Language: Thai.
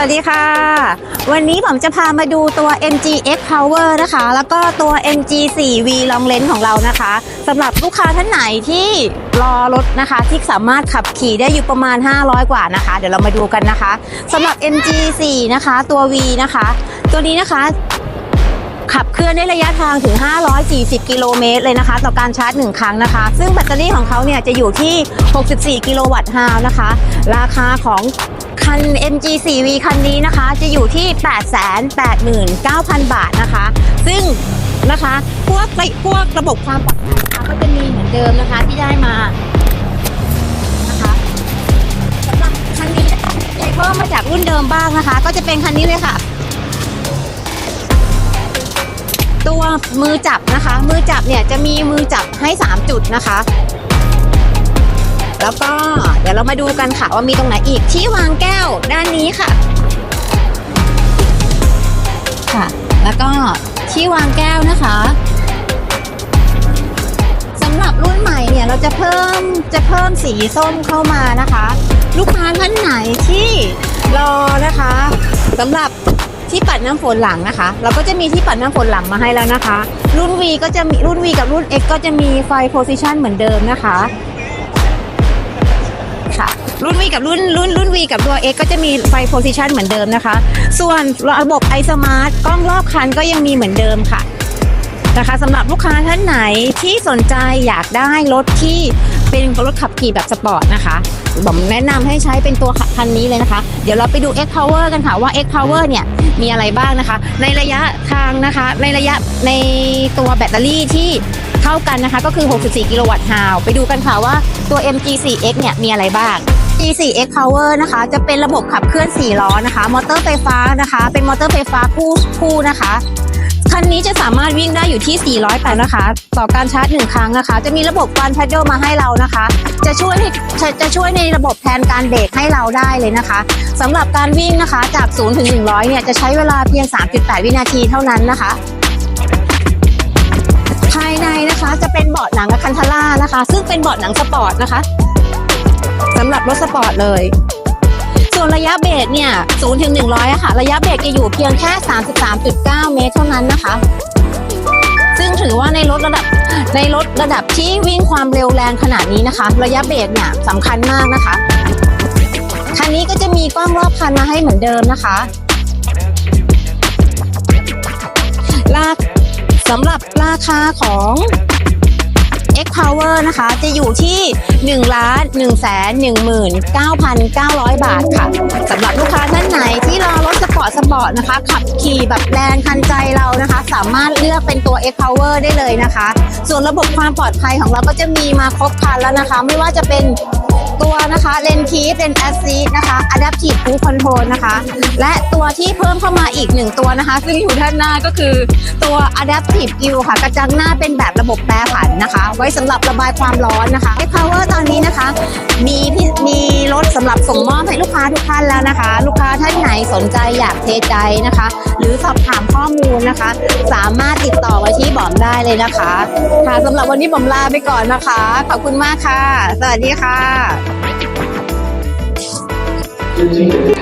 วัสดีค่ะ วันนี้ผมจะพามาดูตัว MG X Power นะคะ แล้วก็ตัว MG 4V Long Range ของเรานะคะสำหรับลูกค้าท่านไหนที่รอรถนะคะ ที่สามารถขับขี่ได้อยู่ประมาณ 500 กว่านะคะ เดี๋ยวเรามาดูกันนะคะสำหรับ MG 4 นะคะตัว V นะคะ ตัวนี้นะคะขับเคลื่อนได้ระยะทางถึง 540 กิโลเมตรเลยนะคะ ต่อการชาร์จ 1 ครั้งนะคะ ซึ่งแบตเตอรี่ของเขาเนี่ยจะอยู่ที่ 64 กิโลวัตต์ฮาวนะคะ ราคาของคัน MG 4V คันนี้นะคะ จะอยู่ที่ 889,000 บาทนะคะ ซึ่งนะคะพวกพวกระบบความปลอดภัยนะคะก็จะมีเหมือนเดิมนะคะที่ได้มานะคะสำหรับคันนี้จะเพิ่มมาจากรุ่นเดิมบ้างนะคะ ก็จะเป็นคันนี้เลยค่ะ ตัวมือจับนะคะ มือจับเนี่ยจะมีมือจับให้ 3 จุดนะคะ แล้วก็ เดี๋ยวเรามาดูกันค่ะว่ามีตรงไหนอีกที่วางแก้วด้านนี้ค่ะ ค่ะ แล้วก็ที่วางแก้วนะคะสำหรับรุ่นใหม่เนี่ยเราจะเพิ่มจะเพิ่มสีส้มเข้ามานะคะ ลูกค้าท่านไหนที่รอนะคะสำหรับที่ปัดน้ำฝนหลังนะคะ เราก็จะมีที่ปัดน้ำฝนหลังมาให้แล้วนะคะ รุ่น V ก็จะมีรุ่น V กับรุ่น X ก็จะมีไฟ position เหมือนเดิมนะคะ ค่ะ รุ่น V กับรุ่นรุ่นรุ่น V กับตัว X ก็จะมีไฟ position เหมือนเดิมนะคะ ส่วนระบบ iSmart กล้องรอบคันก็ยังมีเหมือนเดิมค่ะนะคะสำหรับลูกค้าท่านไหนที่สนใจอยากได้รถที่เป็นรถขับขี่แบบสปอร์ตนะคะผมแนะนำให้ใช้เป็นตัวคันนี้เลยนะคะ เดี๋ยวเราไปดู X Power กันค่ะว่า X Power เนี่ยมีอะไรบ้างนะคะ ในระยะทางนะคะ ในระยะในตัวแบตเตอรี่ที่ เท่ากันนะคะ ก็คือ 64 กิโลวัตต์ฮาวไปดูกันค่ะว่าตัว MG4X เนี่ยมีอะไรบ้าง G4X Power นะคะ จะเป็นระบบขับเคลื่อน 4 ล้อนะคะ มอเตอร์ไฟฟ้านะคะ เป็นมอเตอร์ไฟฟ้าคู่คู่นะคะคันนี้จะสามารถวิ่งได้อยู่ที่ 400แปดนะคะ ต่อการชาร์จ 1 ครั้งนะคะ จะมีระบบการพัดเดิลมาให้เรานะคะ จะช่วยให้จะจะช่วยในระบบแทนการเบรกให้เราได้เลยนะคะสำหรับการวิ่งนะคะจาก 0 ถึง 100 เนี่ย จะใช้เวลาเพียง 3.8 วินาทีเท่านั้นนะคะ นะคะจะเป็นเบาะหนังอะคันทาร่านะคะ ซึ่งเป็นเบาะหนังสปอร์ตนะคะสำหรับรถสปอร์ตเลย ส่วนระยะเบรกเนี่ย0ถึง100อะค่ะ ระยะเบรกจะอยู่เพียงแค่33.9เมตรเท่านั้นนะคะ ซึ่งถือว่าในรถระดับในรถระดับที่วิ่งความเร็วแรงขนาดนี้นะคะ ระยะเบรกเนี่ยสำคัญมากนะคะคันนี้ก็จะมีกล้องรอบคันมาให้เหมือนเดิมนะคะลาก สำหรับราคาของ X Power นะคะ จะอยู่ที่1ล้าน1แสน19,900 บาทค่ะสำหรับลูกค้าท่านไหนที่รอรถสปอร์ตสปอร์ตนะคะ ขับขี่แบบแรงทันใจเรานะคะ สามารถเลือกเป็นตัว X Power ได้เลยนะคะ ส่วนระบบความปลอดภัยของเราก็จะมีมาครบครันแล้วนะคะ ไม่ว่าจะเป็น เลนคีฟเลนแอสซีนะคะ Adaptive Cruise Control นะคะ และตัวที่เพิ่มเข้ามาอีกหนึ่งตัวนะคะ ซึ่งอยู่ด้านหน้าก็คือตัว Adaptive View ค่ะ กระจังหน้าเป็นแบบระบบแปรผันนะคะ ไว้สำหรับระบายความร้อนนะคะ X Power ตอนนี้นะคะ มีมีรถสำหรับส่งมอบให้ลูกค้าทุกท่านแล้วนะคะ ลูกค้าท่านไหนสนใจอยากเทใจนะคะ หรือสอบถามข้อมูลนะคะ สามารถติดต่อมาที่บอมได้เลยนะคะค่ะสำหรับวันนี้บอมลาไปก่อนนะคะ ขอบคุณมากค่ะ สวัสดีค่ะ Thank you.